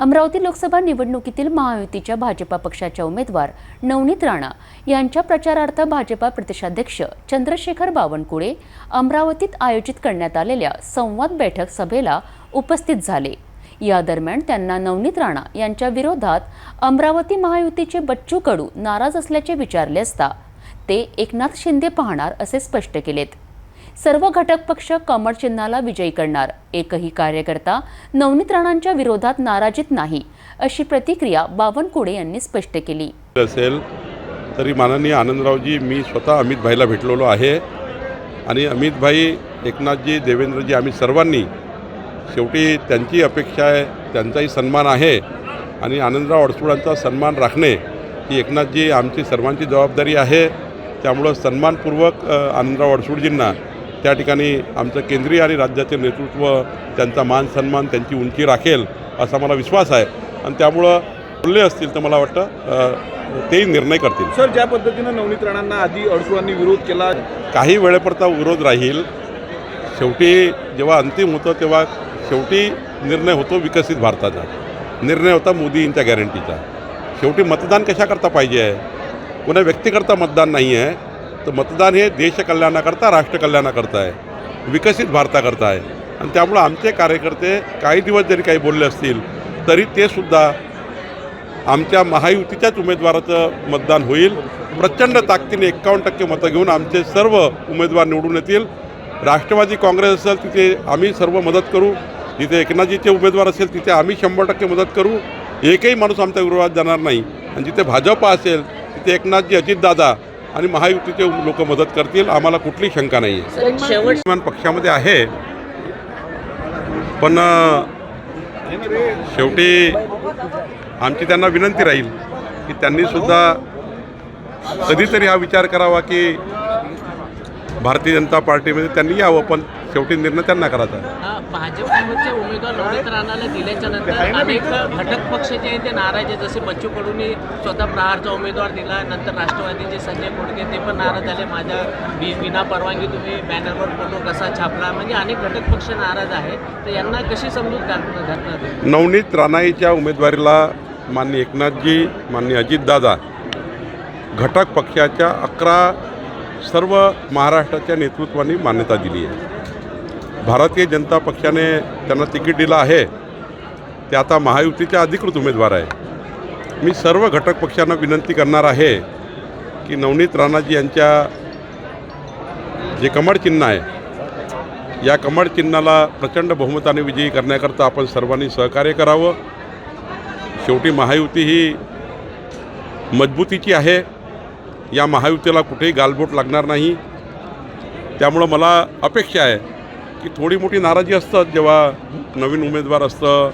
अमरावती लोकसभा निवडणुकीतील महायुतीच्या भाजपा पक्षाच्या उमेदवार नवनीत राणा यांच्या प्रचारार्थ भाजपा प्रदेशाध्यक्ष चंद्रशेखर बावनकुळे अमरावतीत आयोजित करण्यात आलेल्या संवाद बैठक सभेला उपस्थित झाले. या दरम्यान त्यांना नवनीत राणा यांच्या विरोधात अमरावती महायुतीचे बच्चू कडू नाराज असल्याचे विचारले असता ते एकनाथ शिंदे पाहणार असे स्पष्ट केलेत. सर्व घटक पक्ष कमळ चिन्हाला विजयी करणार. एकही कार्यकर्ता नवनीत राणांच्या विरोधात नाराजीत नाही अशी प्रतिक्रिया बावनकुळे यांनी स्पष्ट केली. असेल तरी माननीय आनंदरावजी मी स्वतः अमित भाईला भेटलेलो आहे. आणि अमित भाई एकनाथजी देवेंद्रजी आम्ही सर्वांनी शेवटी त्यांची अपेक्षा आहे त्यांचाही सन्मान आहे. आणि आनंदराव अडसुळांचा सन्मान राखणे ही एकनाथजी आमची सर्वांची जबाबदारी आहे. त्यामुळं सन्मानपूर्वक आनंदराव अडसूळजींना त्या ठिकाणी आमचं केंद्रीय आणि राज्याचे नेतृत्व त्यांचा मान सन्मान त्यांची उंची राखेल असा मला विश्वास आहे. आणि त्यामुळं बोलले असतील तर मला वाटतं तेही निर्णय करतील. सर ज्या पद्धतीनं नवनीत राणांना आधी अडसुळांनी विरोध केला काही वेळेपरता विरोध राहील. शेवटी जेव्हा अंतिम होतं तेव्हा शेवटी निर्णय होतो विकसित भारताचा. निर्णय होता मोदींच्या गॅरंटीचा शेवटी मतदान कशाकरता पाहिजे आहे? कोणा व्यक्तीकरता मतदान नाही आहे तर मतदान हे देशकल्याणाकरता राष्ट्रकल्याणाकरता आहे. विकसित भारताकरता आहे. आणि त्यामुळं आमचे कार्यकर्ते काही दिवस जरी काही बोलले असतील तरी ते सुद्धा आमच्या महायुतीच्याच उमेदवाराचं मतदान होईल. प्रचंड ताकदीने एक्कावन्न टक्के मतं घेऊन आमचे सर्व उमेदवार निवडून येतील. राष्ट्रवादी काँग्रेस असेल तिथे आम्ही सर्व मदत करू. जिथे एकनाथजीचे उमेदवार असेल तिथे आम्ही शंभर टक्के मदत करू. एकही माणूस आमच्या विरोधात जाणार नाही. आणि जिथे भाजप असेल तिथे एकनाथजी अजितदादा आणि महायुतीचे लोक मदत करतील. आम्हाला कुठली शंका नाही आहे पक्षामध्ये आहे. पण शेवटी आमची त्यांना विनंती राहील की त्यांनी सुद्धा कधीतरी हा विचार करावा की भारतीय जनता पार्टीमध्ये त्यांनी यावं. पण शेवटी निर्णय त्यांना करायचा. आहे भाजपचे उमेदवार नवनीत राणाला दिल्याच्या नंतर अनेक घटक पक्ष जे आहेत ते नाराज आहेत. जसे बच्चू कडूंनी स्वतः प्रहारचा उमेदवार दिला नंतर राष्ट्रवादीचे संजय कोडके ते पण नाराज झाले. माझ्या बि विना परवानगी तुम्ही बॅनरवर फोटो कसा छापला? म्हणजे अनेक घटक पक्ष नाराज आहेत. तर यांना कशी समजूत घालणं घालणार? नवनीत राणाईच्या उमेदवारीला माननीय एकनाथजी माननीय अजितदादा घटक पक्षाच्या अकरा सर्व महाराष्ट्राच्या नेतृत्वाने मान्यता दिली आहे. भारतीय जनता पक्षाने त्यांना तिकीट दिलं आहे. ते आता महायुतीचे अधिकृत उमेदवार आहे. मी सर्व घटक पक्षांना विनंती करणार आहे की नवनीत राणाजी यांच्या जे कमळ चिन्ह आहे या कमळ चिन्हाला प्रचंड बहुमताने विजयी करण्याकरता आपण सर्वांनी सहकार्य करावं. शेवटी महायुती ही मजबूतीची आहे. या महायुतीला कुठेही गालबोट लागणार नाही. त्यामुळं मला अपेक्षा आहे की थोडी मोठी नाराजी असतात जेव्हा नवीन उमेदवार असतं.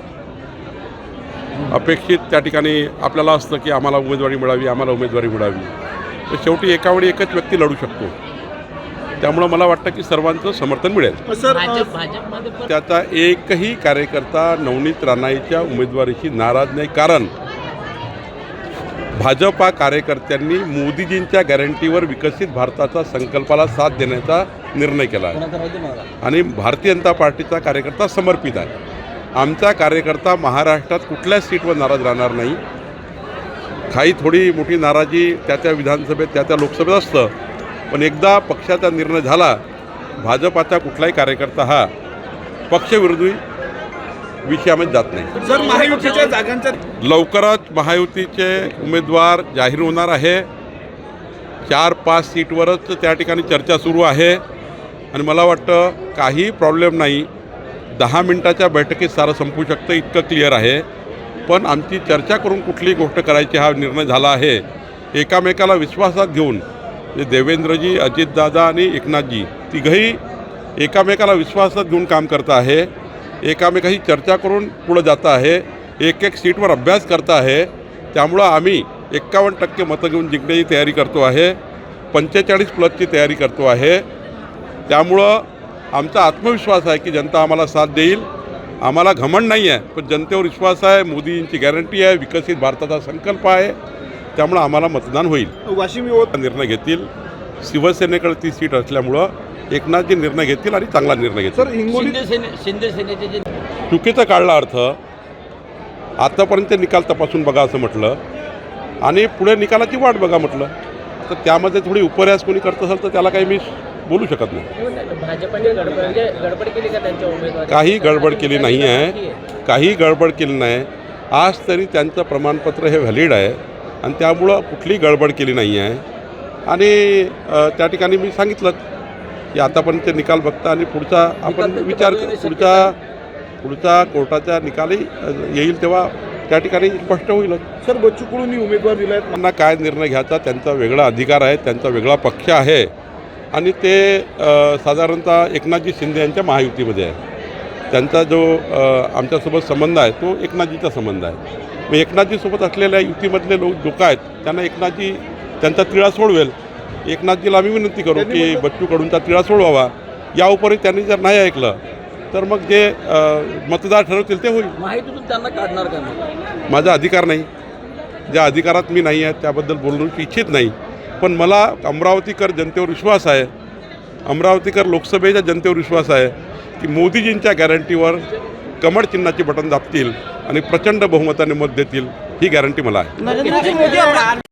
अपेक्षित त्या ठिकाणी आपल्याला असतं की आम्हाला उमेदवारी मिळावी आम्हाला उमेदवारी मिळावी. तर शेवटी एकावेळी एकच व्यक्ती लढू शकतो. त्यामुळं मला वाटतं की सर्वांचं समर्थन मिळेल. सर त्याचा एकही कार्यकर्ता नवनीत राणाईच्या उमेदवारीशी नाराज नाही. कारण भाजपा कार्यकर्त्यांनी मोदीजींच्या गॅरंटीवर विकसित भारताचा संकल्पाला साथ देण्याचा निर्णय केला आहे. आणि भारतीय जनता पार्टीचा कार्यकर्ता समर्पित आहे. आमचा कार्यकर्ता महाराष्ट्रात कुठल्याच सीटवर नाराज राहणार नाही. काही थोडी मोठी नाराजी त्या त्या विधानसभेत त्या त्या लोकसभेत असतं. पण एकदा पक्षाचा निर्णय झाला भाजपाचा कुठलाही कार्यकर्ता हा पक्षविरोधी विषयामध्ये जात नाही. सर महायुतीच्या जागांच्या लवकरच महायुतीचे उमेदवार जाहीर होणार आहे. चार पाच सीटवरच त्या ठिकाणी चर्चा सुरू आहे. आणि मला वाटतं काही प्रॉब्लेम नाही. दहा मिनटाच्या बैठकीत सारं संपू शकतं इतकं क्लिअर आहे. पण आमची चर्चा करून कुठली गोष्ट करायची हा निर्णय झाला आहे. एकामेकाला विश्वासात घेऊन जे देवेंद्रजी अजितदादा आणि एकनाथजी तिघही एकामेकाला विश्वासात घेऊन काम करता आहे. एकामेकाशी चर्चा करून पुढं जातं आहे. एक एक सीटवर अभ्यास करता आहे. त्यामुळं आम्ही एक्कावन्न टक्के मतं घेऊन जिंकण्याची तयारी करतो आहे. पंचेचाळीस प्लसची तयारी करतो आहे. त्यामुळं आमचा आत्मविश्वास आहे की जनता आम्हाला साथ देईल. आम्हाला घमंड नाही आहे पण जनतेवर विश्वास आहे मोदींची गॅरंटी आहे विकसित भारताचा संकल्प आहे. त्यामुळं आम्हाला मतदान होईल. वाशिम युवक निर्णय घेतील. शिवसेनेकडे ती सीट असल्यामुळं एकनाथजी निर्णय घेतील आणि चांगला निर्णय घेतील. सर हिंगोली चुकीचा काढला अर्थ आत्तापर्यंत निकाल तपासून बघा असं म्हटलं. आणि पुढे निकालाची वाट बघा म्हटलं. तर त्यामध्ये थोडी उपऱ्यास कोणी करत असेल तर त्याला काही मी बोलू शकत नाही. भाजपने गडबड गडबड केली का त्यांच्या उमेदवारी? काही गडबड केली नाही आहे. काही गडबड केली नाही. आज तरी त्यांचं प्रमाणपत्र हे व्हॅलिड आहे. आणि त्यामुळं कुठलीही गडबड केली नाही आहे. आणि त्या ठिकाणी मी सांगितलं की आतापर्यंत निकाल बघता आणि पुढचा आपण विचार पुढचा पुढचा कोर्टाचा निकालही येईल तेव्हा त्या ठिकाणी स्पष्ट होईलच सर बच्चू कडूंनी उमेदवार दिलाय. त्यांना काय निर्णय घ्यायचा त्यांचा वेगळा अधिकार आहे त्यांचा वेगळा पक्ष आहे. आणि ते साधारणतः एकनाथजी शिंदे यांच्या महायुतीमध्ये आहे. त्यांचा जो आमच्यासोबत संबंध आहे तो एकनाथजीचा संबंध आहे. मग एकनाथजीसोबत असलेल्या युतीमधले लोक लोक आहेत त्यांना एकनाथजी त्यांचा तिळा सोडवेल. एकनाथजीला आम्ही विनंती करू की बच्चू कडूंचा तिळा सोडवावा. या उपरी त्यांनी जर नाही ऐकलं तर मग जे मतदार ठरवतील ते होईल. माहितीतून त्यांना काढणार का माझा अधिकार नाही. ज्या अधिकारात मी नाही आहे त्याबद्दल बोलणं इच्छित नाही. पण मला अमरावतीकर जनतेवर विश्वास आहे अमरावतीकर लोकसभेच्या जनतेवर विश्वास आहे की मोदीजींच्या गॅरंटीवर कमळ चिन्हाचे बटन दाबतील आणि प्रचंड बहुमताने मत देतील ही गॅरंटी मला आहे.